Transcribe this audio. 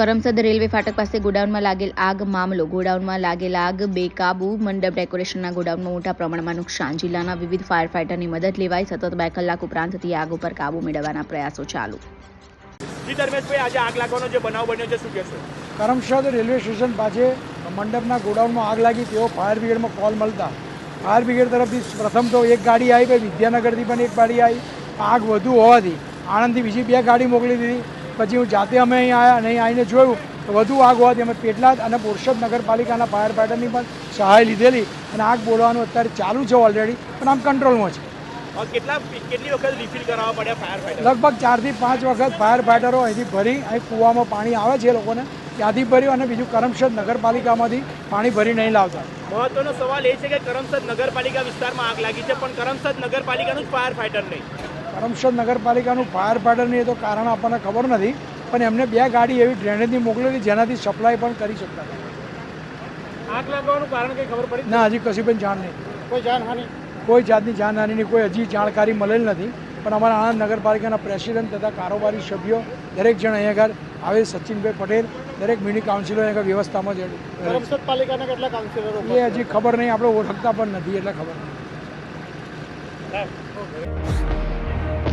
Karamsad railway ફાટક પાસે ગોડાઉનમાં લાગેલ આગ મામલો. ગોડાઉનમાં લાગેલ આગ બેકાબુ મંડપ ડેકોરેશનના ગોડાઉનમાં મોટા પ્રમાણમાં નુકસાન. જિલ્લાના વિવિધ ફાયર ફાઇટરની મદદ લેવાઈ સતત બે કલાક ઉપરાંત થતી આગ ઉપર કાબુ મેળવવાના પ્રયાસો ચાલુ. ધર્મેશભાઈ આજે આગ લાગવાનો જે બનાવ બન્યો છે શું કહેશો? કરમસદ રેલવે સ્ટેશન પાસે મંડપના ગોડાઉનમાં આગ લાગી તેઓ ફાયર બ્રિગેડમાં કોલ મળતા. ફાયર બ્રિગેડ તરફથી પ્રથમ તો એક ગાડી આવી પછી વિદ્યાનગરથી પણ એક ગાડી આવી. આગ વધુ હોવાથી આણંદથી બીજી બે ગાડી મોકલી દીધી. પછી હું જાતે અમે અહીં આવ્યા અને અહીં આવીને જોયું તો વધુ આગ હોવાથી અમે પેટલાદ અને બોરસદ નગરપાલિકાના ફાયર ફાઇટરની પણ સહાય લીધેલી અને આગ બોલવાનું અત્યારે ચાલુ છે ઓલરેડી પણ આમ કંટ્રોલમાં છે. કેટલા કેટલી વખત રિફિલ કરાવવા પડ્યા ફાયર ફાઈટર લગભગ ચારથી પાંચ વખત ફાયર ફાઈટરો અહીંથી ભરી અહીં કૂવામાં પાણી આવે છે લોકોને ત્યાંથી ભર્યું અને બીજું કરમસદ નગરપાલિકામાંથી પાણી ભરી નહીં લાવતા. મહત્વનો સવાલ એ છે કે કરમસદ નગરપાલિકા વિસ્તારમાં આગ લાગી છે પણ કરમસદ નગરપાલિકાનું જ ફાયર ફાઈટર નહીં. કરમસદ નગરપાલિકાનું ફાયર પાડરની એ તો કારણ આપણને ખબર નથી પણ એમને બે ગાડી એવી ડ્રેનેજની મોકલેલી જેનાથી સપ્લાય પણ કરી શકતા હતા. આગ લાગવાનું કારણ કંઈ ખબર પડી? ના હજી કશી પણ જાણ નહીં. કોઈ જાનહાની? કોઈ જાતની જાનહાનીની કોઈ હજી જાણકારી મળેલ નથી પણ અમારા આણંદ નગરપાલિકાના પ્રેસિડેન્ટ તથા કારોબારી સભ્યો દરેક જણ અહીંયા આગળ આવે સચિનભાઈ પટેલ દરેક મિની કાઉન્સિલર અહીંયા વ્યવસ્થામાં જ એ હજી ખબર નહીં આપણે ઓળખતા પણ નથી એટલે ખબર નહીં.